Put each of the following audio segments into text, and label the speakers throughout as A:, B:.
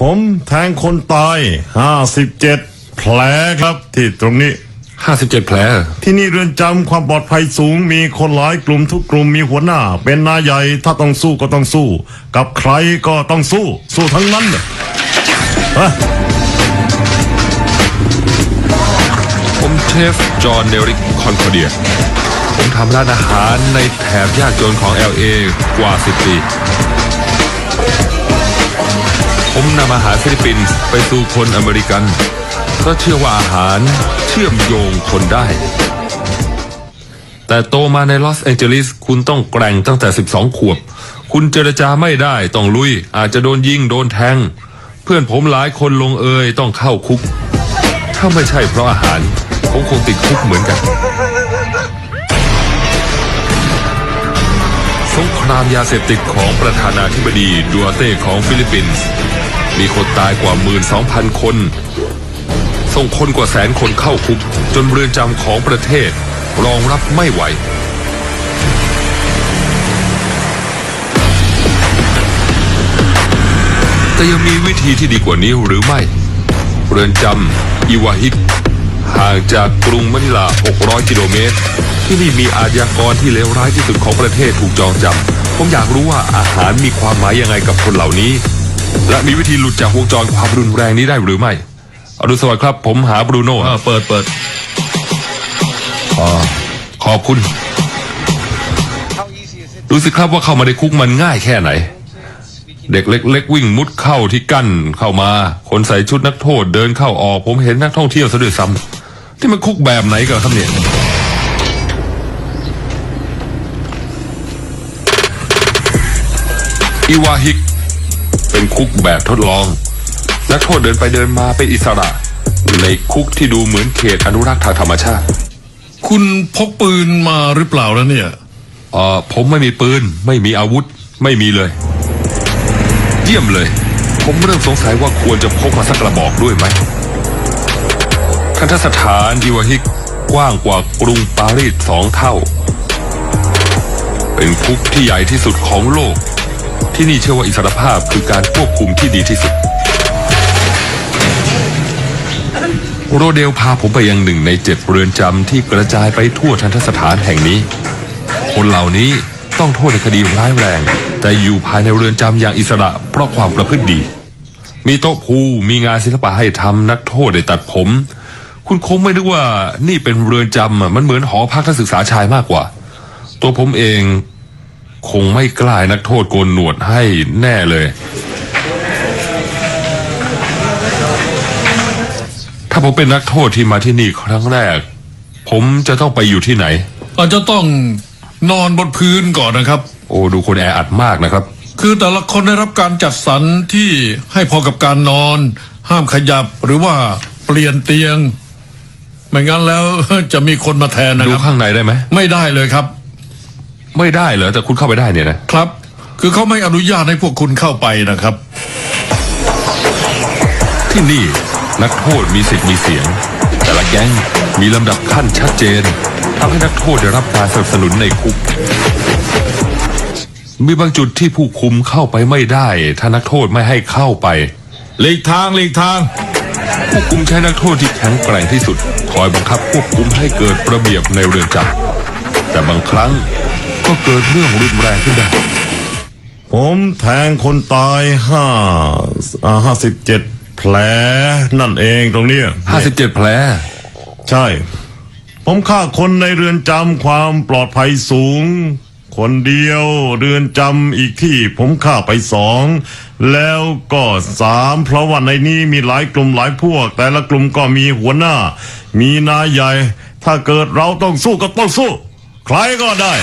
A: ผมแทงคนตายห้าสิบเจ็ดแผลครับ ที่ตรงนี้
B: ห้าสิบเจ็ดแผล
A: ที่นี่เรือนจำความปลอดภัยสูง มีคนหลายกลุ่มทุกกลุ่มมีหัวหน้า เป็นนายใหญ่ถ้าต้องสู้ก็ต้องสู้ กับใครก็ต้องสู้ สู้ทั้งนั้นน่ะฮะ
B: ผมเชฟจอห์นเดริกคอนคอเดีย ผมทำร้านอาหารในแถบยากจนของ LA กว่า 10 ปี ผมนำอาหารฟิลิปปินส์ไปสู่คนอเมริกัน เพราะเชื่อว่าอาหารเชื่อมโยงคนได้ แต่โตมาในลอสแองเจลิสคุณต้องแกร่งตั้งแต่ 12 ขวบ คุณเจรจาไม่ได้ต้องลุย อาจจะโดนยิงโดนแทง เพื่อนผมหลายคนลงเอยต้องเข้าคุก ถ้าไม่ใช่เพราะอาหารผมคงติดคุกเหมือนกันสงครามยาเสพติดของประธานาธิบดีดัวเต้ของฟิลิปปินส์ มีคนตายกว่า 12,000 คน ส่งคนกว่าแสนคนเข้าคุก จนเรือนจำของประเทศ รองรับไม่ไหว แต่ยังมีวิธีที่ดีกว่านี้หรือไม่ เรือนจำอิวาฮิกห่างจากกรุงมะนิลา 600 กิโลเมตร ที่นี่มีอาชญากรที่เลวร้ายที่สุดของประเทศถูกจองจำผมอยากรู้ว่าอาหารมีความหมายยังไงกับคนเหล่านี้ และมีวิธีหลุดจากวงจรความรุนแรงนี้ได้หรือไม่อรุณสวัสดิ์ครับ ผมหาบรูโน่
C: อ่าเปิดเปิด
B: ขอบคุณ ดูสิครับว่าเข้ามาในคุกมันง่ายแค่ไหน เด็กเล็กๆวิ่งมุดเข้าที่กั้นเข้ามา คนใส่ชุดนักโทษเดินเข้าออก ผมเห็นนักท่องเที่ยวซะด้วยซ้ำที่มันคุกแบบไหนกันครับเนี่ยอีวาฮิก เป็นคุกแบบทดลอง นักโทษเดินไปเดินมาเป็นอิสระ ในคุกที่ดูเหมือนเขตอนุรักษ์ทางธรรมชาติ
C: คุณพกปืนมาหรือเปล่าแล้วเนี่ย
B: เออผมไม่มีปืน ไม่มีอาวุธ ไม่มีเลย เยี่ยมเลย ผมเริ่มสงสัยว่าควรจะพกมาสักกระบอกด้วยไหมทันทสถานอิวาฮิกกว้างกว่ากรุงปารีสสองเท่า เป็นคุกที่ใหญ่ที่สุดของโลก ที่นี่เชื่อว่าอิสรภาพคือการควบคุมที่ดีที่สุด โรเดลพาผมไปยังหนึ่งในเจ็ดเรือนจำที่กระจายไปทั่วทันทสถานแห่งนี้ คนเหล่านี้ต้องโทษในคดีร้ายแรง แต่อยู่ภายในเรือนจำอย่างอิสระเพราะความประพฤติดี มีโต๊ะพูมีงานศิลปะให้ทำนักโทษได้ตัดผม คุณคงไม่นึกว่านี่เป็นเรือนจำมันเหมือนหอพักนักศึกษาชายมากกว่า ตัวผมเอง คงไม่กล้าให้นักโทษโกนหนวดให้แน่เลย ถ้าผมเป็นนักโทษที่มาที่นี่ครั้งแรก ผมจะต้องไปอยู่ที่ไหน
C: อาจจะต้องนอนบนพื้นก่อนนะครับ
B: โอ้ดูคนแออัดมากนะครับ
C: คือแต่ละคนได้รับการจัดสรรที่ให้พอกับการนอน ห้ามขยับหรือว่าเปลี่ยนเตียง ไม่งั้นแล้วจะมีคนมาแทนนะ
B: ดู
C: ครับ
B: ข้างในได้ไหม
C: ไม่ได้เลยครับ
B: ไม่ได้เหรอแต่คุณเข้าไปได้เนี่ยนะครับ
C: คือเขาไม่อนุญาตให้พวกคุณเข้าไปนะครับ
B: ที่นี่นักโทษมีสิทธิ์มีเสียง แต่ละแก๊งมีลำดับขั้นชัดเจนทำให้นักโทษได้รับการสนับสนุนในคุก มีบางจุดที่ผู้คุมเข้าไปไม่ได้ ถ้านักโทษไม่ให้เข้าไป
C: หลีกทางหลีกทาง
B: ผู้คุมใช้นักโทษที่แข็งแกร่งที่สุด คอยบังคับควบคุมให้เกิดระเบียบในเรือนจำแต่บางครั้ง ก็เกิดเรื่องรุนแรงขึ้นได้
A: ผมแทงคนตายห้าห้าสิบเจ็ดแผลนั่นเองตรงเนี้ย
B: 57แผล
A: ใช่ ผมฆ่าคนในเรือนจำความปลอดภัยสูง คนเดียวเรือนจำอีกที่ผมฆ่าไปสอง แล้วก็สามเพราะว่าในนี้มีหลายกลุ่มหลายพวก แต่ละกลุ่มก็มีหัวหน้า มีนายใหญ่ ถ้าเกิดเราต้องสู้ก็ต้องสู้ ใครก็ได้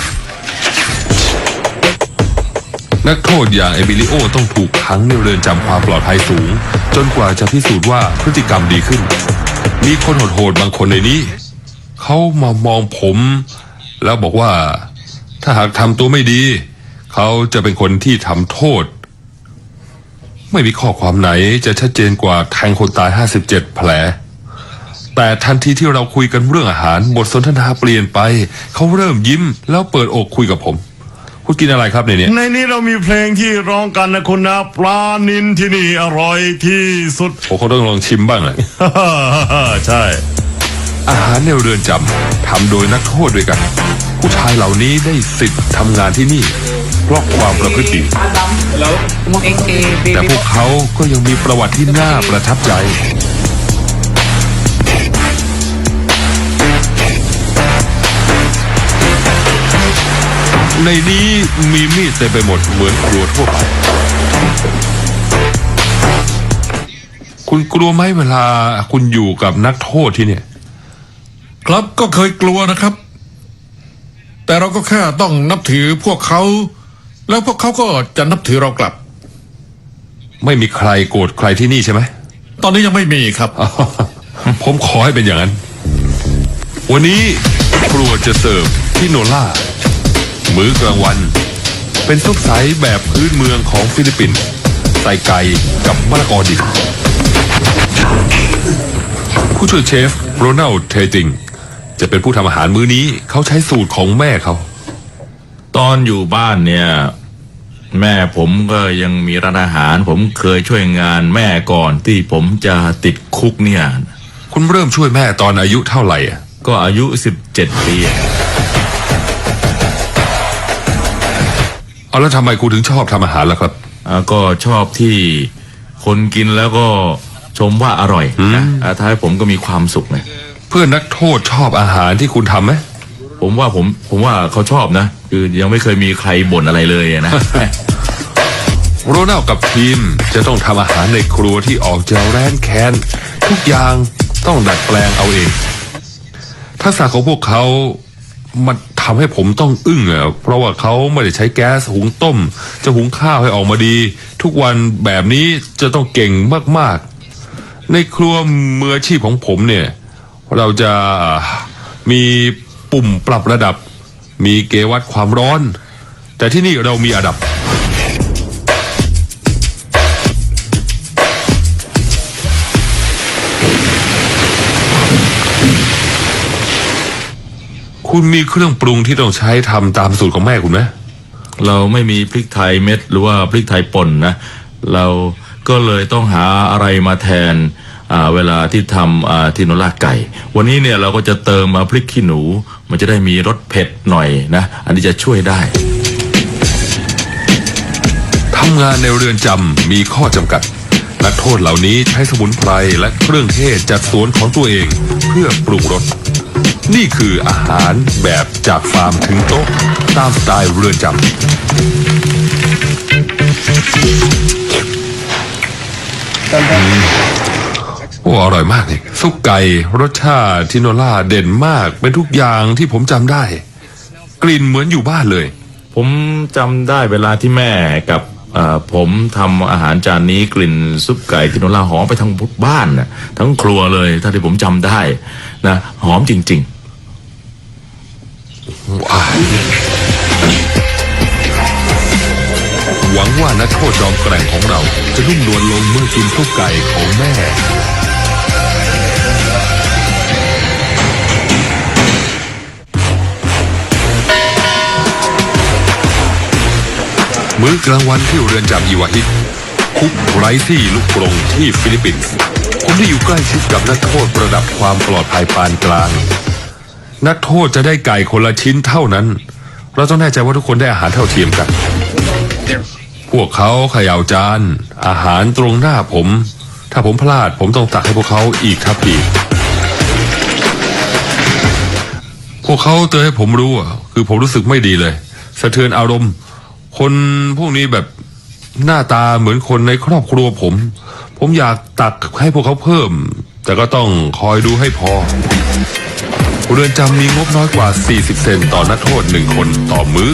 B: นักโทษอย่างเอมิลิโอต้องถูกขังในเรือนจำความปลอดภัยสูง จนกว่าจะพิสูจน์ว่าพฤติกรรมดีขึ้น มีคนโหดๆบางคนในนี้ เขามามองผม แล้วบอกว่า ถ้าหากทำตัวไม่ดี เขาจะเป็นคนที่ทำโทษ ไม่มีข้อความไหนจะชัดเจนกว่าแทงคนตาย 57 แผลแต่ทันทีที่เราคุยกันเรื่องอาหาร บทสนทนาเปลี่ยนไป เขาเริ่มยิ้มแล้วเปิดอกคุยกับผม คุณกินอะไรครับในเนี้ย
A: ในนี้เรามีเพลงที่ร้องกันนะคุณนะปลานินที่นี่อร่อยที่สุด
B: ผมคงต้องลองชิมบ้างแหละ
A: ใช่
B: อาหารในเรือนจำทำโดยนักโทษด้วยกัน ผู้ชายเหล่านี้ได้สิทธิ์ทำงานที่นี่ เพราะความประพฤติดีแต่พวกเขาก็ยังมีประวัติที่น่าประทับใจ ในนี้มีมีดเต็มไปหมดเหมือนครัวทั่วไป คุณกลัวไหมเวลาคุณอยู่กับนักโทษที่เนี่ย
C: ครับก็เคยกลัวนะครับ แต่เราก็แค่ต้องนับถือพวกเขา แล้วพวกเขาก็จะนับถือเรากลับ
B: ไม่มีใครโกรธใครที่นี่ใช่ไหม
C: ตอนนี้ยังไม่มีครับ
B: ผมขอให้เป็นอย่างนั้น วันนี้ครัวจะเสิร์ฟที่โนล่า มื้อกลางวัน เป็นซุปใสแบบพื้นเมืองของฟิลิปปินส์ใส่ไก่กับมะละกอดิบผู้ช่วยเชฟโรนัลด์เทติง จะเป็นผู้ทำอาหารมื้อนี้เขาใช้สูตรของแม่เขา
D: ตอนอยู่บ้านเนี่ย แม่ผมก็ยังมีร้านอาหาร ผมเคยช่วยงานแม่ก่อนที่ผมจะติดคุกเนี่ย
B: คุณเริ่มช่วยแม่ตอนอายุเท่าไหร่อะ
D: ก็อายุสิบเจ็ดปี
B: เอาแล้วทำไมคุณถึงชอบทำอาหารล่ะครับ
D: อ่าก็ชอบที่คนกินแล้วก็ชมว่าอร่อยนะอ่าท้ายผมก็มีความสุขนะ
B: เพื่อนนักโทษชอบอาหารที่คุณทำไหม
D: ผมว่าผมผมว่าเขาชอบนะ คือยังไม่เคยมีใครบ่นอะไรเลยอะนะ
B: โรนัลกับทีมจะต้องทำอาหารในครัวที่ออกจะแร้นแค้นทุกอย่างต้องดัดแปลงเอาเองทักษะของพวกเขามัน ทำให้ผมต้องอึ้งอะเพราะว่าเขาไม่ได้ใช้แก๊สหุงต้ม จะหุงข้าวให้ออกมาดี ทุกวันแบบนี้จะต้องเก่งมากๆ ในครัวมืออาชีพของผมเนี่ย เราจะมีปุ่มปรับระดับ มีเกวัดความร้อน แต่ที่นี่เรามีอาดับ คุณมีเครื่องปรุงที่ต้องใช้ทำตามสูตรของแม่คุณไหม
D: เราไม่มีพริกไทยเม็ดหรือว่าพริกไทยป่นนะ เราก็เลยต้องหาอะไรมาแทนอ่าเวลาที่ทำอ่าทิโนล่าไก่ วันนี้เนี่ยเราก็จะเติมมาพริกขี้หนู มันจะได้มีรสเผ็ดหน่อยนะ อันนี้จะช่วยได้
B: ทำงานในเรือนจำมีข้อจำกัด นักโทษเหล่านี้ใช้สมุนไพรและเครื่องเทศจัดสวนของตัวเอง เพื่อปรุงรส นี่คืออาหารแบบจากฟาร์มถึงโต๊ะ ตามสไตล์เรือนจำโอ้อร่อยมากเลยซุปไก่รสชาติทิโนล่าเด่นมากเป็นทุกอย่างที่ผมจำได้ กลิ่นเหมือนอยู่บ้านเลย
D: ผมจำได้เวลาที่แม่กับเอ่อผมทำอาหารจานนี้กลิ่นซุปไก่ทิโนล่าหอมไปทั้งบ้านนะทั้งครัวเลยถ้าที่ผมจำได้นะหอมจริงๆ
B: ว้าย หวังว่านักโทษจอมแกร่งของเราจะนุ่มนวลลงเมื่อกินซุปไก่ของแม่ มื้อกลางวันที่เรือนจำอีวาฮิตคุกไร้ที่ลูกกรงที่ฟิลิปปินส์ผมได้อยู่ใกล้ชิดกับนักโทษระดับความปลอดภัยปานกลาง นักโทษจะได้ไก่คนละชิ้นเท่านั้น เราต้องแน่ใจว่าทุกคนได้อาหารเท่าเทียมกัน พวกเขาเขย่าจาน อาหารตรงหน้าผม ถ้าผมพลาดผมต้องตักให้พวกเขาอีกทัพพีพวกเขาเตือนให้ผมรู้อะคือผมรู้สึกไม่ดีเลย สะเทือนอารมณ์ คนพวกนี้แบบหน้าตาเหมือนคนในครอบครัวผม ผมอยากตักให้พวกเขาเพิ่ม แต่ก็ต้องคอยดูให้พอ เรือนจำมีงบน้อยกว่า 40 เซนต์ต่อนักโทษหนึ่งคนต่อมื้อ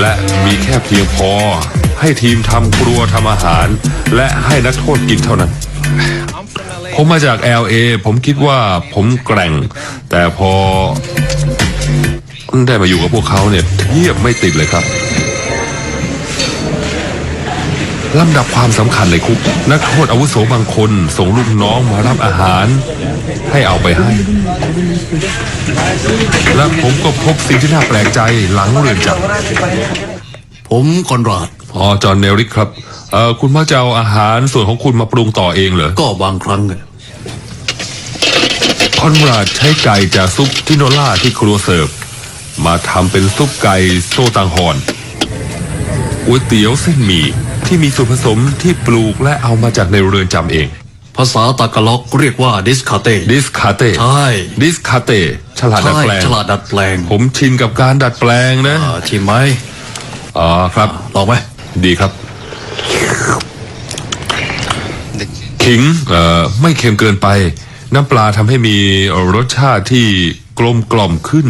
B: และมีแค่เพียงพอ ให้ทีมทำครัวทำอาหาร และให้นักโทษกินเท่านั้น ผมมาจาก LA ผมคิดว่าผมแกร่ง แต่พอ ได้มาอยู่กับพวกเขาเนี่ยเทียบไม่ติดเลยครับ ลำดับความสำคัญในคุก นักโทษอาวุโสบางคนส่งลูกน้องมารับอาหาร ให้เอาไปให้ และผมก็พบสิ่งที่น่าแปลกใจหลังเรือนจำ
E: ผมคอนราด
B: อ๋อจอห์นเนริกครับเอ่อคุณมักจะเอาอาหารส่วนของคุณมาปรุงต่อเองเหรอ
E: ก็บางครั้ง
B: คอนราดใช้ไก่จากซุปทิโนล่าที่ครัวเสิร์ฟ มาทำเป็นซุปไก่โซตังฮอนก๋วยเตี๋ยวเส้นหมี่ ที่มีส่วนผสมที่ปลูกและเอามาจากในเรือนจำเอง
E: ภาษาตากาล็อกเรียกว่าดิสคาเต้
B: ดิสคาเต้
E: ใช่
B: ดิสคาเต้ฉลาดดัด
E: ใช่
B: แปลง
E: ฉลาดดัดแปลง
B: ผมชินกับการดัดแปลงนะ
E: อ่าชิมไหม
B: อ๋อครับ
E: ลองไหม
B: ดีครับ ขิงเอ่อไม่เค็มเกินไป น้ำปลาทำให้มีรสชาติที่กลมกล่อมขึ้น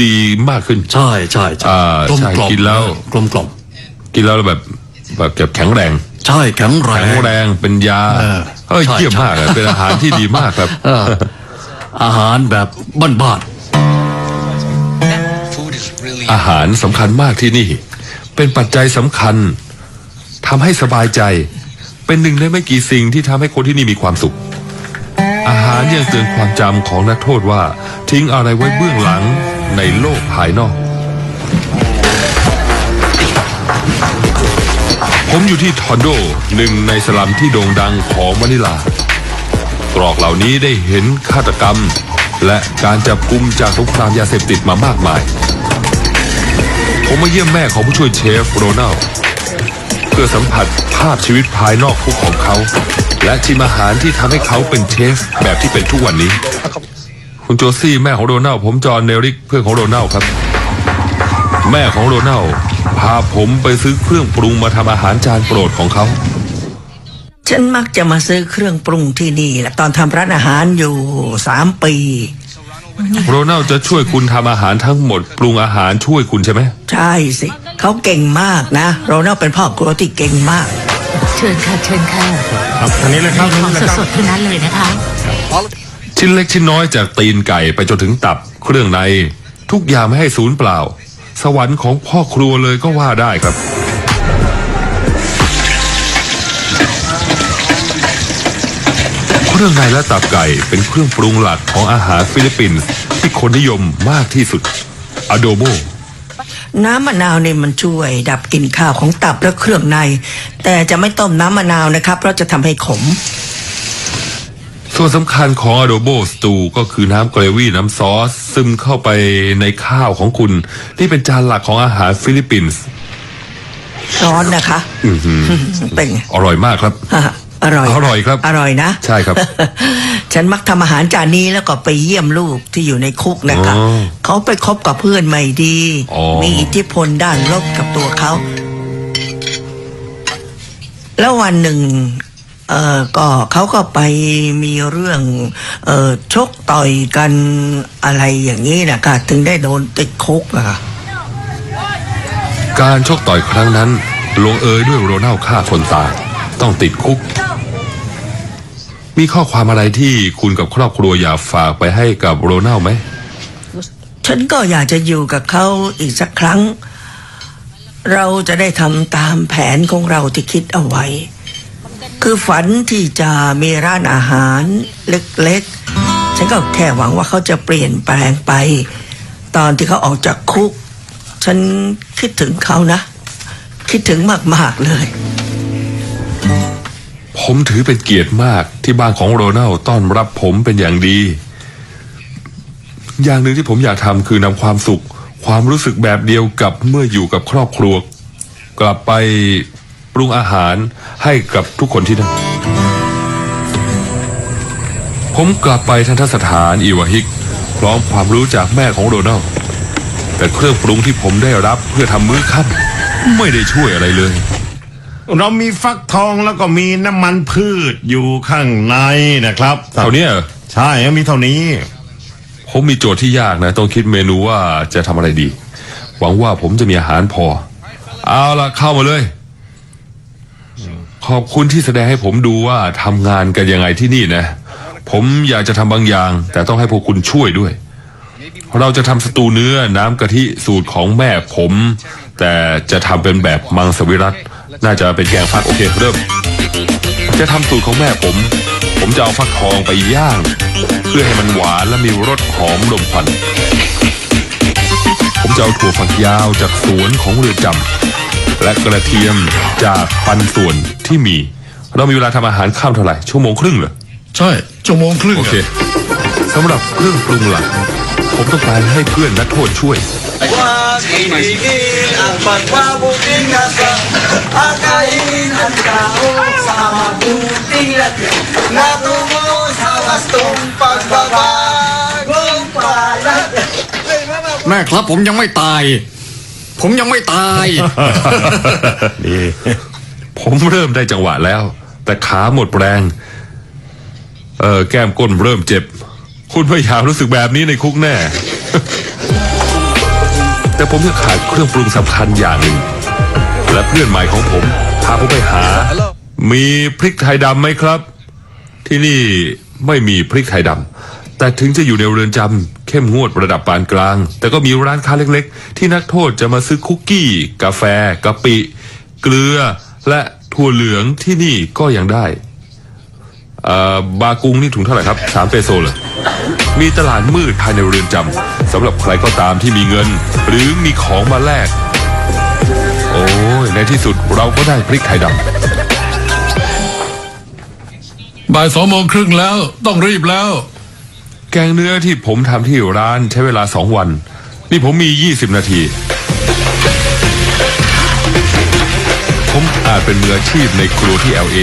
B: ดีมากขึ้น
E: ใช่ใช่ใช่
B: อ่าก
E: ลม
B: ใช่
E: กล่อม
B: กินแล้ว
E: กลมกล่อม
B: กินแล้วแบบ แบบเก็บแข็งแรง
E: ใช่แข็งแรง
B: แข็งแรงเป็นยา
E: เออ
B: เฮ้ย
E: ใช่
B: เยี่ยม
E: ใช่
B: มากอะเป็นอาหารที่ดีมากครับ
E: เอออาหารแบบบ้าน
B: อาหารสำคัญมากที่นี่ เป็นปัจจัยสำคัญทำให้สบายใจ เป็นหนึ่งในไม่กี่สิ่งที่ทำให้คนที่นี่มีความสุข อาหารยังเตือนความจำของนักโทษว่า ทิ้งอะไรไว้เบื้องหลังในโลกภายนอก ผมอยู่ที่ทอนโดหนึ่งในสลัมที่โด่งดังของมะนิลา ตรอกเหล่านี้ได้เห็นฆาตกรรม และการจับกุมจากสงครามยาเสพติดมามากมาย ผมมาเยี่ยมแม่ของผู้ช่วยเชฟโรนัลเพื่อสัมผัสภาพชีวิตภายนอกคุกของเขา และชิมอาหารที่ทำให้เขาเป็นเชฟแบบที่เป็นทุกวันนี้ คุณโจซี่แม่ของโรนัลผมจอห์นเนริกเพื่อนของโรนัลครับ แม่ของโรนัลพาผมไปซื้อเครื่องปรุงมาทำอาหารจานโปรดของเขา
F: ฉันมักจะมาซื้อเครื่องปรุงที่นี่แหละตอนทำร้านอาหารอยู่สามปี
B: โรนัลจะช่วยคุณทำอาหารทั้งหมด ปรุงอาหารช่วยคุณใช่ไหม
F: ใช่สิ เขาเก่งมากนะ โรนัลเป็นพ่อครัวที่เก่งมาก
G: เชิญค่ะเชิญค่ะ
A: ครับอันนี้เลยครับ
G: มี
A: อัน
G: ข
A: นี้
G: อง
A: เลยครับ
G: สดๆทั้งนั้นเลยนะคะ
B: ชิ้นเล็กชิ้นน้อยจากตีนไก่ไปจนถึงตับเครื่องใน ทุกอย่างไม่ให้สูญเปล่า สวรรค์ของพ่อครัวเลยก็ว่าได้ครับ เครื่องในและตับไก่เป็นเครื่องปรุงหลักของอาหารฟิลิปปินส์ที่คนนิยมมากที่สุด adobo
F: น้ำมะนาวเนี่ยมันช่วย ดับกลิ่นข้าวของตับและเครื่องใน แต่จะไม่ต้มน้ำมะนาวนะครับ เพราะจะทำให้ขม
B: ส่วนสำคัญของ adobo stew ก็คือน้ำเกรวี่น้ำซอส ซึมเข้าไปในข้าวของคุณ ที่เป็นจานหลักของอาหารฟิลิปปินส์
F: ร้อนนะคะเป็นไง
B: อร่อยมากครับ
F: ฮะอร่อย
B: อร่อยครับ
F: อร่อยนะ
B: ใช่ครับ
F: ฉันมักทำอาหารจานนี้แล้วก็ไปเยี่ยมลูกที่อยู่ในคุกนะคะ
B: อ๋อ
F: เขาไปคบกับเพื่อนไม่ดี
B: อ๋อ
F: มีอิทธิพลด้านลบกับตัวเขา แล้ววันหนึ่ง เออก็เขาก็ไปมีเรื่องเออชกต่อยกันอะไรอย่างนี้นะคะถึงได้โดนติดคุกอะค่ะ
B: การชกต่อยครั้งนั้น ลงเอยด้วยโรนัลฆ่าคนตาย ต้องติดคุก มีข้อความอะไรที่คุณกับครอบครัวอยากฝากไปให้กับโรนัลไหม
F: ฉันก็อยากจะอยู่กับเขาอีกสักครั้ง เราจะได้ทำตามแผนของเราที่คิดเอาไว้ คือฝันที่จะมีร้านอาหารเล็กๆ ฉันก็แค่หวังว่าเขาจะเปลี่ยนแปลงไป ตอนที่เขาออกจากคุก ฉันคิดถึงเขานะ คิดถึงมากๆเลย
B: ผมถือเป็นเกียรติมากที่บ้านของโรนัลต้อนรับผมเป็นอย่างดี อย่างหนึ่งที่ผมอยากทำคือนำความสุข ความรู้สึกแบบเดียวกับเมื่ออยู่กับครอบครัว กลับไป ปรุงอาหารให้กับทุกคนที่นั่นผมกลับไปทันทสถานอีวาฮิก พร้อมความรู้จากแม่ของโรนัลแต่เครื่องปรุงที่ผมได้รับเพื่อทำมื้อค่ำไม่ได้ช่วยอะไรเลย
A: เรามีฟักทองแล้วก็มีน้ำมันพืชอยู่ข้างในนะครับ
B: เท่านี้เหรอ
A: ใช่มีเท่านี้
B: ผมมีโจทย์ที่ยากนะ ต้องคิดเมนูว่าจะทำอะไรดี หวังว่าผมจะมีอาหารพอ เอาละเข้ามาเลย ขอบคุณที่แสดงให้ผมดูว่าทำงานกันยังไงที่นี่นะ ผมอยากจะทำบางอย่าง แต่ต้องให้พวกคุณช่วยด้วย เราจะทำสตูเนื้อน้ำกะทิสูตรของแม่ผม แต่จะทำเป็นแบบมังสวิรัตน่าจะเป็นแกงฟักโอเคเริ่ม จะทำสูตรของแม่ผม ผมจะเอาฟักทองไปย่าง เพื่อให้มันหวานและมีรสหอมลมควันผมจะเอาถั่วฝักยาวจากสวนของเรือจำ และกระเทียมจากปันส่วนที่มี เรามีเวลาทำอาหารข้ามเท่าไหร่ชั่วโมงครึ่งเหรอ
C: ใช่ชั่วโมงครึ่ง
B: โอ
C: อะ
B: เคสำหรับเครื่องปรุงหลักผมต้องการให้เพื่อนนักโทษช่วย
H: Pag-ibig at pagpabuting nasa Akainin ang tao sa mabuting lagyan Natungo sa wastong pagbabagong palat
E: แม่ครับผมยังไม่ตาย ผมยังไม่ตาย
A: นี่
B: ผมเริ่มได้จังหวะแล้ว แต่ขาหมดแรง เออแก้มก้นเริ่มเจ็บ คุณพยายามรู้สึกแบบนี้ในคุกแน่ แต่ผมยังขาดเครื่องปรุงสำคัญอย่างหนึ่ง และเพื่อนใหม่ของผมพาผมไปหา มีพริกไทยดำไหมครับ ที่นี่ไม่มีพริกไทยดำ แต่ถึงจะอยู่ในเรือนจำเข้มงวดระดับปานกลาง แต่ก็มีร้านค้าเล็กๆ ที่นักโทษจะมาซื้อคุกกี้ กาแฟกะปิ เกลือ และถั่วเหลืองที่นี่ก็ยังได้บากุงนี่ถุงเท่าไหร่ครับสามเปโซเหรอมีตลาดมืดภายในเรือนจำสำหรับใครก็ตามที่มีเงิน หรือมีของมาแลก โอ้ยในที่สุดเราก็ได้พริกไทยดำ
C: บ่ายสองโมงครึ่งแล้วต้องรีบแล้ว
B: แกงเนื้อที่ผมทำที่ร้านใช้เวลาสองวัน นี่ผมมี 20 นาที ผมอาจเป็นมืออาชีพในครัวที่ LA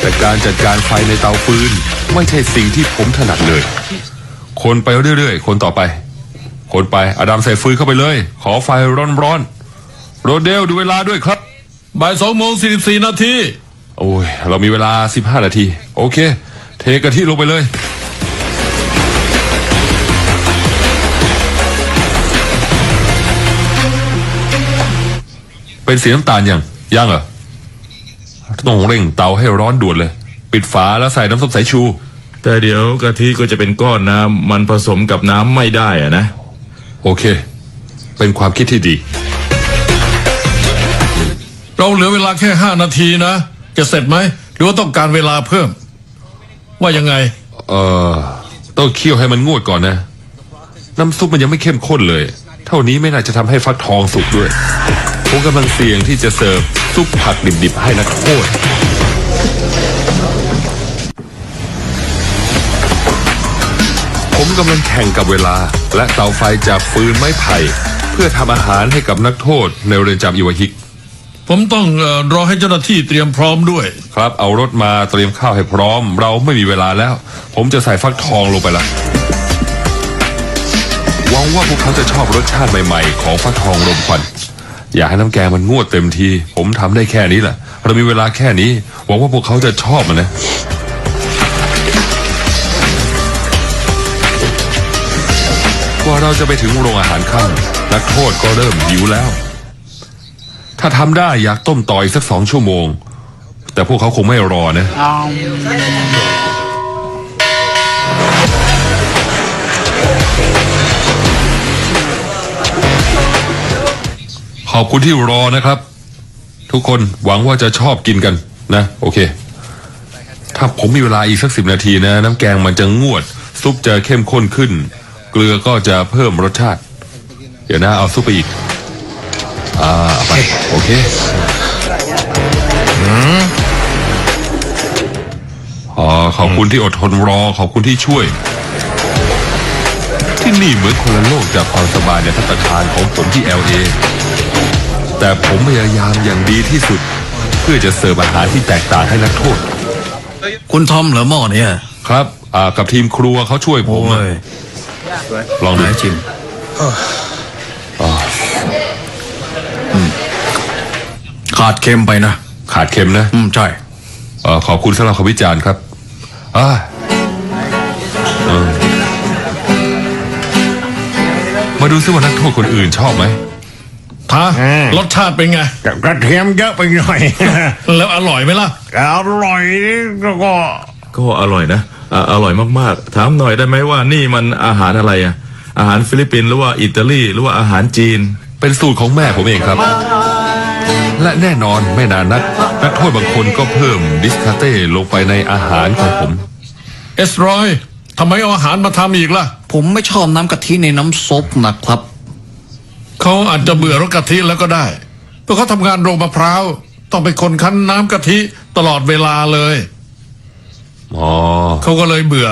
B: แต่การจัดการไฟในเตาฟืนไม่ใช่สิ่งที่ผมถนัดเลย คนไปเรื่อยๆ คนต่อไป คนไปอดัมใส่ฟืนเข้าไปเลย ขอไฟร้อนๆโรเดลดูเวลาด้วยครับ
C: บ่ายสองโมงสี่สิบสี่นาที
B: โอ้ย เรามีเวลา15นาที โอเค เทกะทิลงไปเลย เป็นสีน้ำตาลยังยังเหรอต้องเร่งเตาให้ร้อนด่วนเลย ปิดฝาแล้วใส่น้ำส้มสายชู
D: แต่เดี๋ยวกะทิก็จะเป็นก้อนน้ำมันผสมกับน้ำไม่ได้อะนะ
B: โอเค เป็นความคิดที่ดี
C: เราเหลือเวลาแค่ห้านาทีนะ จะเสร็จไหม หรือว่าต้องการเวลาเพิ่ม ว่ายังไง
B: เอ่อต้องเคี่ยวให้มันงวดก่อนนะ น้ำซุปมันยังไม่เข้มข้นเลย เท่านี้ไม่น่าจะทำให้ฟักทองสุกด้วย ผมกำลังเสี่ยงที่จะเสิร์ฟซุปผักดิบๆให้นักโทษผมกำลังแข่งกับเวลา และเตาไฟจากฟืนไม้ไผ่ เพื่อทำอาหารให้กับนักโทษในเรือนจำอิวาฮิก
C: ผมต้องเออรอให้เจ้าหน้าที่เตรียมพร้อมด้วย
B: ครับเอารถมาเตรียมข้าวให้พร้อม เราไม่มีเวลาแล้ว ผมจะใส่ฟักทองลงไปละหวังว่าพวกเขาจะชอบรสชาติใหม่ๆ ของฟักทองลมควัน อยากให้น้ำแกงมันงวดเต็มที ผมทำได้แค่นี้แหละ เรามีเวลาแค่นี้ หวังว่าพวกเขาจะชอบมันนะ กว่าเราจะไปถึงโรงอาหารค่ำนักโทษก็เริ่มหิวแล้ว ถ้าทำได้อยากต้มต่ออีกสักสองชั่วโมง แต่พวกเขาคงไม่รอนะ อบคุณที่รอนะครับ ทุกคนหวังว่าจะชอบกินกันนะ โอเค ถ้าผมมีเวลาอีกสักสิบนาทีนะ น้ำแกงมันจะงวด ซุปจะเข้มข้นขึ้น เกลือก็จะเพิ่มรสชาติ เดี๋ยวนะเอาซุปไปอีก อ่าไปโอเคอ๋อขอบคุณที่อดทนรอ ขอบคุณที่ช่วย ที่นี่เหมือนคนละโลกจากความสบายในพัตตาคารของผมที่ LA แต่ผมพยายามอย่างดีที่สุด เพื่อจะเสิร์ฟอาหารที่แตกต่างให้นักโทษ
E: คุณทอมเหรอหม้อเนี่ย
B: ครับอ่ากับทีมครัวเขาช่วยผม
E: โอ้
B: อะ
E: ย
B: ลอง
E: ไหน
B: ดู
E: ชิม ขาดเค็มไปนะ
B: ขาดเค็มนะ
E: อืม ใช่
B: เอ่อขอบคุณสำหรับคำวิจารณ์ครับอ่าเออมาดูซิว่านักโทษคนอื่นชอบไหม
C: ท้ารสชาติเป็นไง
A: กระเทียมเยอะไปหน่อย
C: แล้วอร่อยไหมล่ะ
A: อร่อยแล้วก็
D: ก็อร่อยนะอะอร่อยมากๆ ถามหน่อยได้ไหมว่านี่มันอาหารอะไรอะอาหารฟิลิปปินส์หรือว่าอิตาลีหรือว่าอาหารจีน
B: เป็นสูตรของแม่ผมเองครับ
H: Ay,
B: และแน่นอนไม่นานนักนักโทษบางคนก็เพิ่มดิสคาเต้ลงไปในอาหารของผม
C: เอสรอยทำไมเอาอาหารมาทำอีกล่ะ
E: ผมไม่ชอบน้ำกะทิในน้ำซุปนะครับ
C: เขาอาจจะเบื่อรสกะทิแล้วก็ได้ เพราะเขาทำงานโรงมะพร้าว ต้องเป็นคนคั้นน้ำกะทิตลอดเวลาเลย
B: อ๋อ
C: เขาก็เลยเบื่อ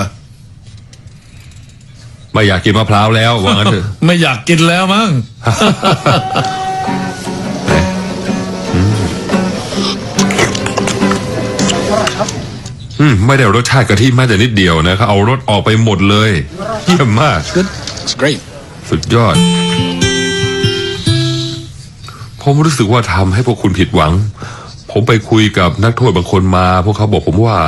B: ไม่อยากกินมะพร้าวแล้วว่างั้นเถอะ
C: ไม่อยากกินแล้วมั้ง
B: อืมไม่ได้รสชาติกะทิแม้แต่นิดเดียวนะเขาเอารสออกไปหมดเลย เยี่ยมมาก
E: It's great
B: สุดยอด ผมรู้สึกว่าทำให้พวกคุณผิดหวัง ผมไปคุยกับนักโทษบางคนมา พวกเขาบอกผมว่า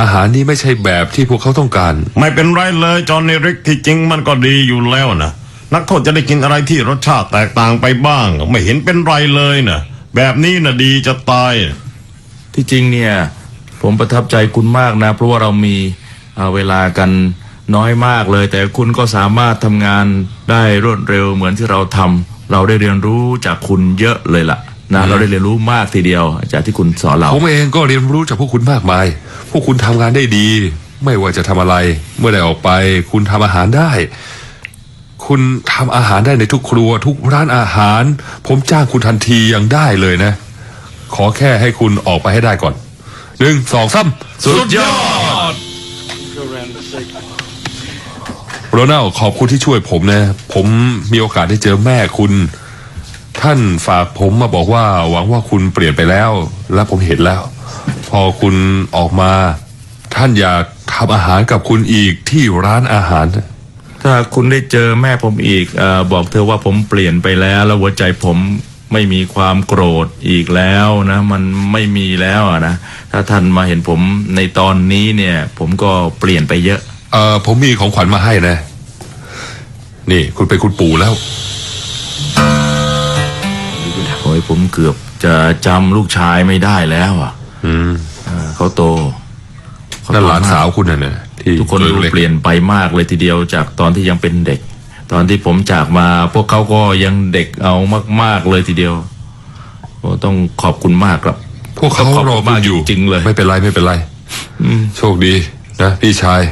B: อาหารนี้ไม่ใช่แบบที่พวกเขาต้องการ
A: ไม่เป็นไรเลยจอห์นเนริกที่จริงมันก็ดีอยู่แล้วนะนักโทษจะได้กินอะไรที่รสชาติแตกต่างไปบ้าง ไม่เห็นเป็นไรเลยนะแบบนี้นะดีจะตาย
D: ที่จริงเนี่ย ผมประทับใจคุณมากนะ เพราะว่าเรามีเอ่อเวลากัน น้อยมากเลย แต่คุณก็สามารถทำงานได้รวดเร็วเหมือนที่เราทำเราได้เรียนรู้จากคุณเยอะเลยล่ะนะเราได้เรียนรู้มากทีเดียวจากที่คุณสอนเรา
B: ผมเองก็เรียนรู้จากพวกคุณมากมาย พวกคุณทำงานได้ดี ไม่ว่าจะทำอะไร เมื่อได้ออกไป คุณทำอาหารได้ คุณทำอาหารได้ในทุกครัว ทุกร้านอาหาร ผมจ้างคุณทันทียังได้เลยนะ ขอแค่ให้คุณออกไปให้ได้ก่อนหนึ่งสองสาม
C: สุดยอด
B: โรนัลขอบคุณที่ช่วยผมนะ ผมมีโอกาสได้เจอแม่คุณ ท่านฝากผมมาบอกว่า หวังว่าคุณเปลี่ยนไปแล้ว และผมเห็นแล้ว พอคุณออกมา ท่านอยากทำอาหารกับคุณอีกที่ร้านอาหาร
D: ถ้าคุณได้เจอแม่ผมอีกเออบอกเธอว่าผมเปลี่ยนไปแล้ว แล้วหัวใจผมไม่มีความโกรธอีกแล้วนะ มันไม่มีแล้วอะนะ ถ้าท่านมาเห็นผมในตอนนี้เนี่ย ผมก็เปลี่ยนไปเยอะ
B: เออผมมีของขวัญมาให้นะ นี่คุณเป็นคุณปู่แล้ว
D: โอ้ยผมเกือบจะจำลูกชายไม่ได้แล้วอะ
B: อืม
D: เออเขาโตเข
B: นั่น
D: โต
B: หลาน
D: มก
B: สาวคุณน่ะเนี่ยที่
D: ทุกคนดู
B: ล็กๆ
D: เปลี่ยนไปมากเลยทีเดียวจากตอนที่ยังเป็นเด็ก ตอนที่ผมจากมา พวกเขาก็ยังเด็กเอามาก ๆเลยทีเดียวโอ้ต้องขอบคุณมากครับ
B: พวกเขา
D: ต้องขอบ
B: รอ
D: คุณ
B: คุ
D: มาก
B: ณอยู่
D: จริงๆเลย
B: ไม่เป็นไรไม่เป็นไร
D: อืม
B: โชคดีนะพี่ชาย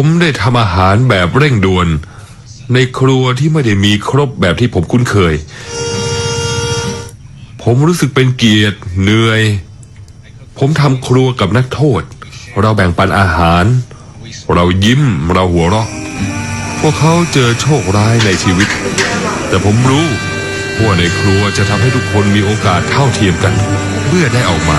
B: ผมได้ทำอาหารแบบเร่งด่วน ในครัวที่ไม่ได้มีครบแบบที่ผมคุ้นเคย ผมรู้สึกเป็นเกียรติเหนื่อย ผมทำครัวกับนักโทษ เราแบ่งปันอาหาร เรายิ้มเราหัวเราะพวกเขาเจอโชคร้ายในชีวิต แต่ผมรู้ว่าในครัวจะทำให้ทุกคนมีโอกาสเท่าเทียมกันเมื่อได้ออกมา